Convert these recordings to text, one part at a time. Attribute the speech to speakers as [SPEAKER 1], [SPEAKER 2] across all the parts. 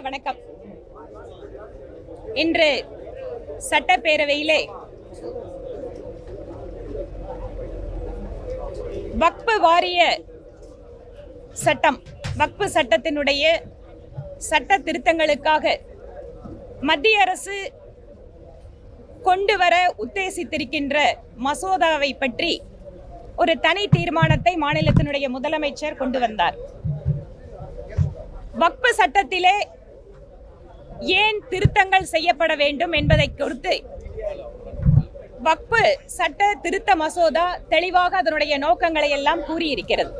[SPEAKER 1] அனைவருக்கும் வணக்கம். இன்று சட்டப்பேரவையிலே வக்பு வாரிய சட்டம் வக்பு சட்டத்தினுடைய சட்ட திருத்தங்களுக்காக மத்திய அரசு கொண்டு வர உத்தேசித்திருக்கின்ற மசோதாவை பற்றி ஒரு தனி தீர்மானத்தை மாநிலத்தினுடைய முதலமைச்சர் கொண்டு வந்தார். வக்பு சட்டத்திலே ஏன் திருத்தங்கள் செய்யப்பட வேண்டும் என்பதை கொடுத்து வக்பு சட்ட திருத்த மசோதா தெளிவாக அதனுடைய நோக்கங்களை எல்லாம் கூறியிருக்கிறது.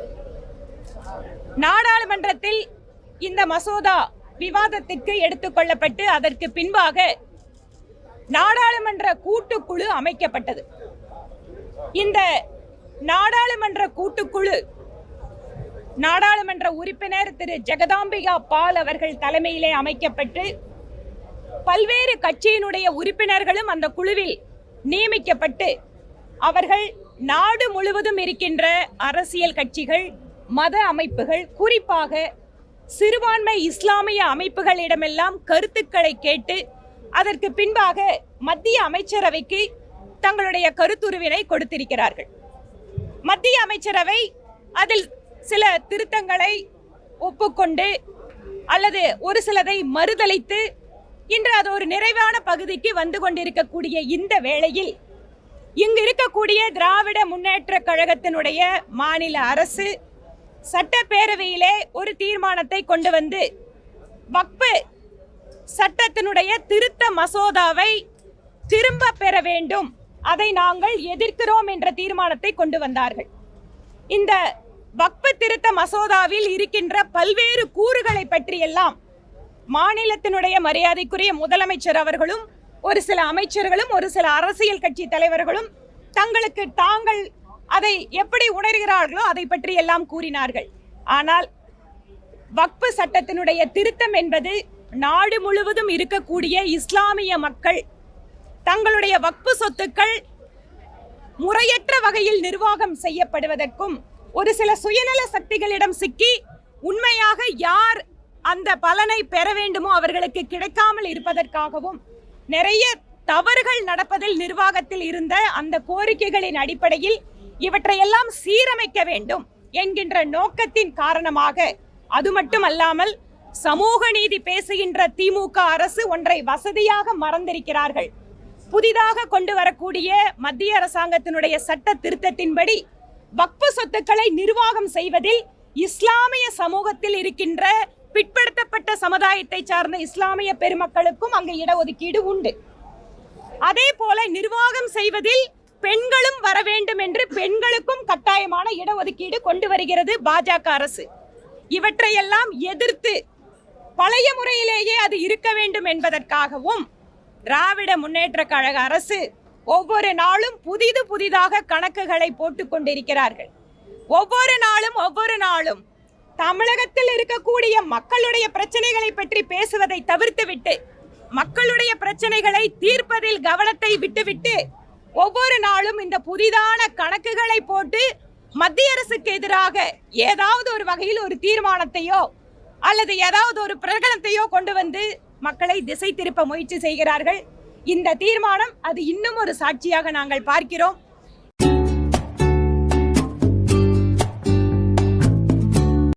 [SPEAKER 1] நாடாளுமன்றத்தில் இந்த மசோதா விவாதத்திற்கு எடுத்துக்கொள்ளப்பட்டு அதற்கு பின்பாக நாடாளுமன்ற கூட்டுக்குழு அமைக்கப்பட்டது. இந்த நாடாளுமன்ற கூட்டுக்குழு நாடாளுமன்ற உறுப்பினர் திரு. ஜெகதாம்பிகா பால் அவர்கள் தலைமையிலே அமைக்கப்பட்டு பல்வேறு கட்சியினுடைய உறுப்பினர்களும் அந்த குழுவில் நியமிக்கப்பட்டு அவர்கள் நாடு முழுவதும் இருக்கின்ற அரசியல் கட்சிகள் மத அமைப்புகள் குறிப்பாக சிறுபான்மை இஸ்லாமிய அமைப்புகளிடமெல்லாம் கருத்துக்களை கேட்டு அதற்கு பின்பாக மத்திய அமைச்சரவைக்கு தங்களுடைய கருத்துருவினை கொடுத்திருக்கிறார்கள். மத்திய அமைச்சரவை அதில் சில திருத்தங்களை ஒப்புக்கொண்டு அல்லது ஒரு சிலதை மறுதளித்து இன்று அது ஒரு நிறைவான பகுதிக்கு வந்து கொண்டிருக்கக்கூடிய இந்த வேளையில் இங்கு இருக்கக்கூடிய திராவிட முன்னேற்ற கழகத்தினுடைய மாநில அரசு சட்டப்பேரவையிலே ஒரு தீர்மானத்தை கொண்டு வந்து வக்பு சட்டத்தினுடைய திருத்த மசோதாவை திரும்ப பெற வேண்டும். அதை நாங்கள் எதிர்க்கிறோம் என்ற தீர்மானத்தை கொண்டு வந்தார்கள். இந்த வக்பு திருத்த மசோதாவில் இருக்கின்ற பல்வேறு கூறுகளை பற்றியெல்லாம் மாநிலத்தினுடைய மரியாதைக்குரிய முதலமைச்சர் அவர்களும் ஒரு சில அமைச்சர்களும் ஒரு சில அரசியல் கட்சி தலைவர்களும் தங்களுக்கு தாங்கள் அதை எப்படி உணர்கிறார்களோ அதை பற்றி எல்லாம் கூறினார்கள். ஆனால் வக்பு சட்டத்தினுடைய திருத்தம் என்பது நாடு முழுவதும் இருக்கக்கூடிய இஸ்லாமிய மக்கள் தங்களுடைய வக்பு சொத்துக்கள் முறையற்ற வகையில் நிர்வாகம் செய்யப்படுவதற்கும் ஒரு சில சுயநல சக்திகளிடம் சிக்கி உண்மையாக யார் அந்த பலனை பெற வேண்டுமோ அவர்களுக்கு கிடைக்காமல் இருப்பதற்காகவும் நிறைய தவறுகள் நடப்பதில் நிர்வாகத்தில் இருந்த அந்த கோரிக்கைகளின் அடிப்படையில் இவற்றையெல்லாம் சீரமைக்க வேண்டும் என்கின்ற நோக்கத்தின் காரணமாக அது மட்டுமல்லாமல் சமூக நீதி பேசுகின்ற திமுக அரசு ஒன்றை வசதியாக மறந்திருக்கிறார்கள். புதிதாக கொண்டு வரக்கூடிய மத்திய அரசாங்கத்தினுடைய சட்ட திருத்தத்தின்படி வக்பு சொத்துக்களை நிர்வாகம் செய்வதில் இஸ்லாமிய சமூகத்தில் இருக்கின்ற பிற்படுத்தப்பட்ட சமுதாயத்தை சார்ந்த இஸ்லாமிய பெருமக்களுக்கும் அங்கு இடஒதுக்கீடு உண்டு. அதே போல நிர்வாகம் செய்வதில் பெண்களும் வர வேண்டும் என்று பெண்களுக்கும் கட்டாயமான இடஒதுக்கீடு கொண்டு வருகிறது பாஜக அரசு. இவற்றையெல்லாம் எதிர்த்து பழைய முறையிலேயே அது இருக்க வேண்டும் என்பதற்காகவும் திராவிட முன்னேற்ற கழக அரசு ஒவ்வொரு நாளும் புதிது புதிதாக கணக்குகளை போட்டுக் கொண்டிருக்கிறார்கள். ஒவ்வொரு நாளும் ஒவ்வொரு நாளும் தமிழகத்தில் இருக்கக்கூடிய மக்களுடைய பிரச்சனைகளை பற்றி பேசுவதை தவிர்த்துவிட்டு மக்களுடைய பிரச்சனைகளை தீர்ப்பதில் கவனத்தை விட்டுவிட்டு ஒவ்வொரு நாளும் இந்த புதிதான கணக்குகளை போட்டு மத்திய அரசுக்கு எதிராக ஏதாவது ஒரு வகையில் ஒரு தீர்மானத்தையோ அல்லது ஏதாவது ஒரு பிரகடனத்தையோ கொண்டு வந்து மக்களை திசை திருப்ப முயற்சி செய்கிறார்கள். இந்த தீர்மானம் அது இன்னும் ஒரு சாட்சியாக நாங்கள் பார்க்கிறோம்.